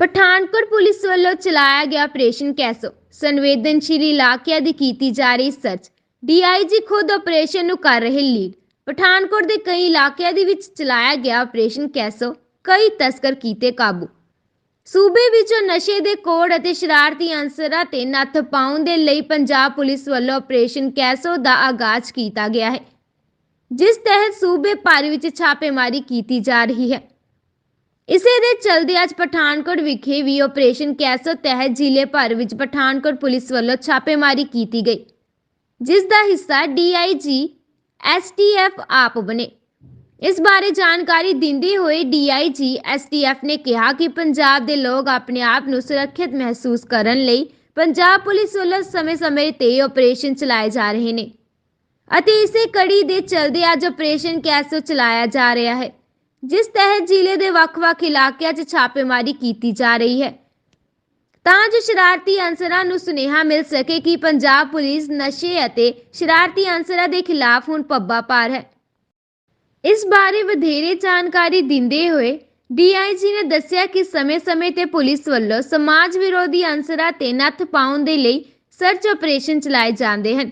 Pathankot police ਵੱਲੋਂ ਚਲਾਇਆ ਗਿਆ ਆਪਰੇਸ਼ਨ ਕੈਸੋ। ਸੰਵੇਦਨਸ਼ੀਲ ਇਲਾਕਿਆਂ ਦੀ ਕੀਤੀ ਜਾ ਰਹੀ ਸਰਚ ਡੀਆਈਜੀ ਖੁਦ ਆਪਰੇਸ਼ਨ ਨੂੰ ਕਰ ਰਹੇ ਲੀਡ ਪਠਾਨਕੋਟ ਦੇ ਕਈ ਇਲਾਕਿਆਂ ਦੇ ਵਿੱਚ ਚਲਾਇਆ ਗਿਆ ਆਪਰੇਸ਼ਨ ਕੈਸੋ। ਕਈ ਤਸਕਰ ਕੀਤੇ ਕਾਬੂ। ਸੂਬੇ ਵਿੱਚੋਂ ਨਸ਼ੇ ਦੇ ਕੋੜ ਅਤੇ ਸ਼ਰਾਰਤੀ ਅਨਸਰਾਂ ਤੇ ਨੱਥ ਪਾਉਣ ਦੇ ਲਈ ਪੰਜਾਬ ਪੁਲਿਸ ਵੱਲੋਂ ਆਪਰੇਸ਼ਨ ਕੈਸੋ ਦਾ ਆਗਾਜ਼ ਕੀਤਾ ਗਿਆ ਹੈ। ਜਿਸ ਤਹਿਤ ਸੂਬੇ ਭਰ ਵਿੱਚ ਛਾਪੇਮਾਰੀ ਕੀਤੀ ਜਾ ਰਹੀ ਹੈ। ਇਸੇ ਦੇ ਚਲਦੇ ਅੱਜ ਪਠਾਨਕੋਟ ਵਿਖੇ ਵੀ ਆਪਰੇਸ਼ਨ ਕੈਸੋ ਤਹਿਤ ਜ਼ਿਲ੍ਹੇ ਭਰ ਵਿੱਚ ਪਠਾਨਕੋਟ ਪੁਲਿਸ ਵੱਲੋਂ ਛਾਪੇਮਾਰੀ ਕੀਤੀ ਗਈ, ਜਿਸ ਦਾ ਹਿੱਸਾ ਡੀਆਈਜੀ ਐਸਟੀਐਫ ਆਪ ਬਣੇ। ਇਸ ਬਾਰੇ ਜਾਣਕਾਰੀ ਦਿੰਦੇ ਹੋਏ ਡੀਆਈਜੀ ਐਸਟੀਐਫ ਨੇ ਕਿਹਾ ਕਿ ਪੰਜਾਬ ਦੇ ਲੋਕ ਆਪਣੇ ਆਪ ਨੂੰ ਸੁਰੱਖਿਅਤ ਮਹਿਸੂਸ ਕਰਨ ਲਈ ਪੰਜਾਬ ਪੁਲਿਸ ਵੱਲੋਂ ਸਮੇਂ-ਸਮੇਂ ਤੇ ਆਪਰੇਸ਼ਨ ਚਲਾਏ ਜਾ ਰਹੇ ਨੇ ਅਤੇ ਇਸੇ ਕੜੀ ਦੇ ਚਲਦੇ ਅੱਜ ਆਪਰੇਸ਼ਨ ਕੈਸੋ ਚਲਾਇਆ ਜਾ ਰਿਹਾ ਹੈ। ਜਿਸ ਤਹਿਤ ਜ਼ਿਲ੍ਹੇ ਦੇ ਵੱਖ-ਵੱਖ ਇਲਾਕਿਆਂ 'ਚ ਛਾਪੇਮਾਰੀ ਕੀਤੀ ਜਾ ਰਹੀ ਹੈ। ਤਾਂ ਜੋ ਸ਼ਰਾਰਤੀ ਅਨਸਰਾਂ ਨੂੰ ਸੁਨੇਹਾ ਮਿਲ ਸਕੇ ਕਿ ਪੰਜਾਬ ਪੁਲਿਸ ਨਸ਼ੇ ਅਤੇ ਸ਼ਰਾਰਤੀ ਅਨਸਰਾਂ ਦੇ ਖਿਲਾਫ ਹੁਣ ਪੱਬਾ ਪਾਰ ਹੈ। ਇਸ ਬਾਰੇ ਵਧੇਰੇ ਜਾਣਕਾਰੀ ਦਿੰਦੇ ਹੋਏ ਡੀਆਈਜੀ ਨੇ ਦੱਸਿਆ ਕਿ ਸਮੇਂ-ਸਮੇਂ ਤੇ ਪੁਲਿਸ ਵੱਲੋਂ ਸਮਾਜ ਵਿਰੋਧੀ ਅਨਸਰਾਂ ਤੇ ਨੱਥ ਪਾਉਣ ਦੇ ਲਈ ਸਰਚ ਆਪਰੇਸ਼ਨ ਚਲਾਏ ਜਾਂਦੇ ਹਨ,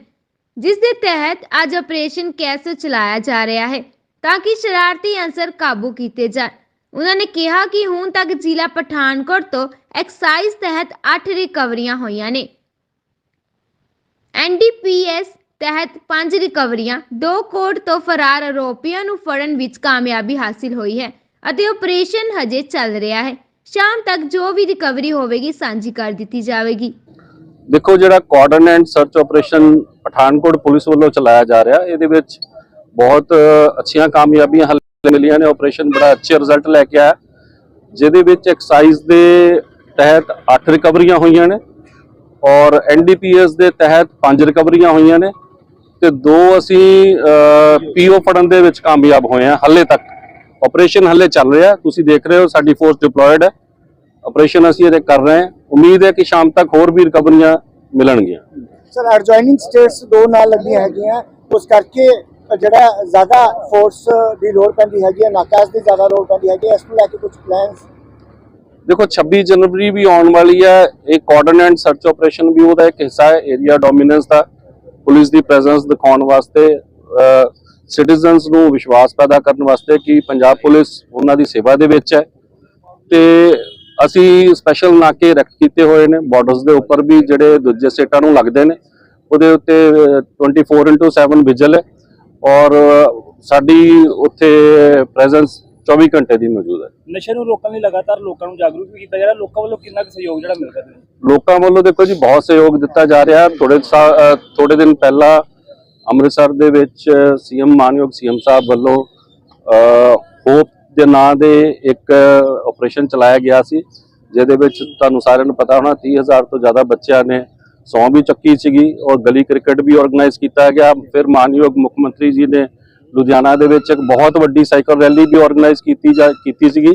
ਜਿਸ ਦੇ ਤਹਿਤ ਅੱਜ ਆਪਰੇਸ਼ਨ ਕੈਸੋ ਚਲਾਇਆ ਜਾ ਰਿਹਾ ਹੈ। ਤਾਂ ਕਿ ਸ਼ਰਾਰਤੀ ਅਨਸਰ ਕਾਬੂ ਕੀਤੇ ਜਾਣ। ਉਹਨਾਂ ਨੇ ਕਿਹਾ ਕਿ ਹੁਣ ਤੱਕ ਜ਼ਿਲ੍ਹਾ ਪਠਾਨਕੋਟ ਤੋਂ ਐਕਸਾਈਜ਼ ਤਹਿਤ 8 ਰਿਕਵਰੀਆਂ ਹੋਈਆਂ ਨੇ। ਐਨਡੀਪੀਐਸ ਤਹਿਤ 5 ਰਿਕਵਰੀਆਂ, ਦੋ ਕੋਰਟ ਤੋਂ ਫਰਾਰ ਆਰੋਪੀਆਂ ਨੂੰ ਫੜਨ ਵਿੱਚ ਕਾਮਯਾਬੀ ਹਾਸਿਲ ਹੋਈ ਹੈ ਅਤੇ ਆਪਰੇਸ਼ਨ ਹਜੇ ਚੱਲ ਰਿਹਾ ਹੈ। ਸ਼ਾਮ ਤੱਕ ਜੋ ਵੀ ਰਿਕਵਰੀ ਹੋਵੇਗੀ, ਸਾਂਝੀ ਕਰ ਦਿੱਤੀ ਜਾਵੇਗੀ। ਦੇਖੋ, ਜਿਹੜਾ coordinate search operation Pathankot police ਵੱਲੋਂ ਚਲਾਇਆ ਜਾ ਰਿਹਾ, ਇਹਦੇ ਵਿੱਚ ਬਹੁਤ ਅੱਛੀਆਂ ਕਾਮਯਾਬੀਆਂ ਹਾਲੇ ਮਿਲੀਆਂ ਨੇ। ਆਪਰੇਸ਼ਨ ਬੜਾ ਅੱਛੇ ਰਿਜ਼ਲਟ ਲੈ ਕੇ ਆਇਆ। ਜਿਹਦੇ ਵਿੱਚ ਐਕਸਾਈਜ਼ ਦੇ ਤਹਿਤ 8 ਰਿਕਵਰੀਆਂ ਹੋਈਆਂ ਨੇ ਔਰ ਐਨਡੀਪੀਐਸ ਦੇ ਤਹਿਤ 5 ਰਿਕਵਰੀਆਂ ਹੋਈਆਂ ਨੇ ਤੇ ਦੋ ਅਸੀਂ ਪੀਓ ਫੜਨ ਦੇ ਵਿੱਚ ਕਾਮਯਾਬ ਹੋਏ ਹਾਂ ਹਾਲੇ ਤੱਕ। ਆਪਰੇਸ਼ਨ ਹਾਲੇ ਚੱਲ ਰਿਹਾ। ਤੁਸੀਂ ਦੇਖ ਰਹੇ ਹੋ ਸਾਡੀ ਫੋਰਸ ਡਿਪਲੋਇਡ ਹੈ ਆਪਰੇਸ਼ਨ ਅਸੀਂ ਇਹਦੇ ਕਰ ਰਹੇ ਹਾਂ। ਉਮੀਦ ਹੈ ਕਿ ਸ਼ਾਮ ਤੱਕ ਹੋਰ ਵੀ ਰਿਕਵਰੀਆਂ ਮਿਲਣਗੀਆਂ। ਸਰ ਐਡਜੋਇਨਿੰਗ ਸਟੇਟਸ ਦੋ ਨਾਲ ਲੱਗੀਆਂ ਹੈਗੀਆਂ। ਉਸ ਕਰਕੇ ਜਿਹੜਾ ਜ਼ਿਆਦਾ ਫੋਰਸ ਦੀ ਲੋੜ ਪੈਂਦੀ ਹੈਗੀ ਹੈ ਨਾਕਾਸ ਦੀ ਜ਼ਿਆਦਾ ਲੋੜ ਪੈਂਦੀ ਹੈਗੀ ਇਸ ਨੂੰ ਲੈ ਕੇ ਕੁਝ ਪਲਾਨਸ ਦੇਖੋ 26 ਜਨਵਰੀ ਵੀ ਆਉਣ ਵਾਲੀ ਹੈ ਇਹ ਕੋਆਰਡੀਨੇਟ ਸਰਚ ਆਪਰੇਸ਼ਨ ਵੀ ਉਹਦਾ ਇੱਕ ਹਿੱਸਾ ਹੈ ਏਰੀਆ ਡੋਮੀਨੈਂਸ ਦਾ ਪੁਲਿਸ ਦੀ ਪ੍ਰੈਜ਼ੈਂਸ ਦਿਖਾਉਣ ਵਾਸਤੇ ਸਿਟੀਜ਼ਨਸ ਨੂੰ ਵਿਸ਼ਵਾਸ ਪੈਦਾ ਕਰਨ ਵਾਸਤੇ ਕਿ ਪੰਜਾਬ ਪੁਲਿਸ ਉਹਨਾਂ ਦੀ ਸੇਵਾ ਦੇ ਵਿੱਚ ਹੈ। ਤੇ ਅਸੀਂ ਸਪੈਸ਼ਲ ਨਾਕੇ ਰੱਖ ਕੀਤੇ ਹੋਏ ਨੇ ਬਾਰਡਰਸ ਦੇ ਉੱਪਰ ਵੀ ਜਿਹੜੇ ਦੂਜੇ ਸਟੇਟਾਂ ਨੂੰ ਲੱਗਦੇ ਨੇ ਉਹਦੇ ਉੱਤੇ ਅਹ, 24/7 ਵਿਜਲ ਹੈ। ਔਰ ਸਾਡੀ ਉੱਥੇ ਪ੍ਰੈਜ਼ੈਂਸ 24 ਘੰਟੇ ਦੀ ਮੌਜੂਦ ਹੈ। ਨਸ਼ੇ ਨੂੰ ਰੋਕਣ ਲਈ ਲਗਾਤਾਰ ਲੋਕਾਂ ਨੂੰ ਜਾਗਰੂਕ ਵੀ ਕੀਤਾ ਜਾ ਰਿਹਾ। ਲੋਕਾਂ ਵੱਲੋਂ ਕਿੰਨਾ ਕੁ ਸਹਿਯੋਗ ਜਿਹੜਾ ਮਿਲ ਰਿਹਾ ਹੈ? ਲੋਕਾਂ ਵੱਲੋਂ ਦੇਖੋ ਜੀ ਬਹੁਤ ਸਹਿਯੋਗ ਦਿੱਤਾ ਜਾ ਰਿਹਾ। ਥੋੜੇ ਥੋੜੇ ਦਿਨ ਪਹਿਲਾਂ ਅੰਮ੍ਰਿਤਸਰ ਦੇ ਵਿੱਚ ਸੀਐਮ ਮਾਨਯੋਗ ਸੀਐਮ ਸਾਹਿਬ ਵੱਲੋਂ ਹੋਪ ਦੇ ਨਾਂ ਦੇ ਇੱਕ ਆਪਰੇਸ਼ਨ ਚਲਾਇਆ ਗਿਆ ਸੀ ਜਿਹਦੇ ਵਿੱਚ ਤੁਹਾਨੂੰ ਸਾਰਿਆਂ ਨੂੰ ਪਤਾ ਹੋਣਾ 30000 ਤੋਂ ਜ਼ਿਆਦਾ ਬੱਚਿਆਂ ਨੇ ਸੌਂ ਵੀ ਚੱਕੀ ਸੀਗੀ ਔਰ ਗਲੀ ਕ੍ਰਿਕਟ ਵੀ ਆਰਗੇਨਾਈਜ਼ ਕੀਤਾ ਗਿਆ। ਫਿਰ ਮਾਨਯੋਗ ਮੁੱਖ ਮੰਤਰੀ ਜੀ ਨੇ ਲੁਧਿਆਣਾ ਦੇ ਵਿੱਚ ਇੱਕ ਬਹੁਤ ਵੱਡੀ ਸਾਈਕਲ ਰੈਲੀ ਵੀ ਆਰਗੇਨਾਈਜ਼ ਕੀਤੀ ਜਾ, ਕੀਤੀ ਸੀਗੀ।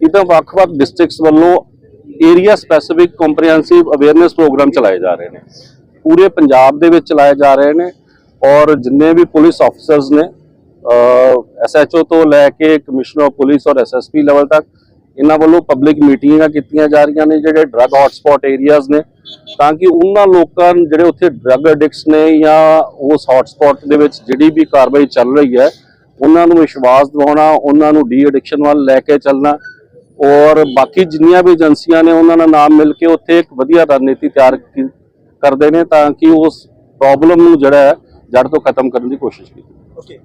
ਇਹਦਾ ਵੱਖ-ਵੱਖ ਡਿਸਟ੍ਰਿਕਟਸ ਵੱਲੋਂ area specific comprehensive awareness programme ਚਲਾਏ ਜਾ ਰਹੇ ਨੇ। ਪੂਰੇ ਪੰਜਾਬ ਦੇ ਵਿੱਚ ਚਲਾਏ ਜਾ ਰਹੇ ਨੇ ਔਰ ਜਿੰਨੇ ਵੀ ਪੁਲਿਸ ਆਫੀਸਰਸ ਨੇ ਐਸਐਚਓ ਤੋਂ ਲੈ ਕੇ ਕਮਿਸ਼ਨਰ ਆਫ ਪੁਲਿਸ ਔਰ ਐਸਐਸਪੀ ਲੈਵਲ ਤੱਕ ਇਹਨਾਂ ਵੱਲੋਂ ਪਬਲਿਕ ਮੀਟਿੰਗਾਂ ਕੀਤੀਆਂ ਜਾ ਰਹੀਆਂ ਨੇ ਜਿਹੜੇ ਡਰੱਗ ਹੌਟਸਪੌਟ ਏਰੀਆਜ਼ ਨੇ, ਤਾਂ ਕਿ ਉਹਨਾਂ ਲੋਕਾਂ ਜਿਹੜੇ ਉੱਥੇ ਡਰੱਗ ਐਡਿਕਟਸ ਨੇ ਜਾਂ ਉਸ ਹੌਟਸਪੌਟ ਦੇ ਵਿੱਚ ਜਿਹੜੀ ਵੀ ਕਾਰਵਾਈ ਚੱਲ ਰਹੀ ਹੈ, ਉਹਨਾਂ ਨੂੰ ਵਿਸ਼ਵਾਸ ਦਿਵਾਉਣਾ, ਉਹਨਾਂ ਨੂੰ ਡੀ ਐਡਿਕਸ਼ਨ ਵੱਲ ਲੈ ਕੇ ਚੱਲਣਾ ਔਰ ਬਾਕੀ ਜਿੰਨੀਆਂ ਵੀ ਏਜੰਸੀਆਂ ਨੇ ਉਹਨਾਂ ਨਾਲ ਨਾਮ ਮਿਲ ਕੇ ਉੱਥੇ ਇੱਕ ਵਧੀਆ ਰਣਨੀਤੀ ਤਿਆਰ ਕੀ- ਕਰਦੇ ਨੇ ਤਾਂ ਕਿ ਉਸ ਪ੍ਰੋਬਲਮ ਨੂੰ ਜਿਹੜਾ ਹੈ ਜੜ ਤੋਂ ਖਤਮ ਕਰਨ ਦੀ ਕੋਸ਼ਿਸ਼ ਕੀਤੀ ਓਕੇ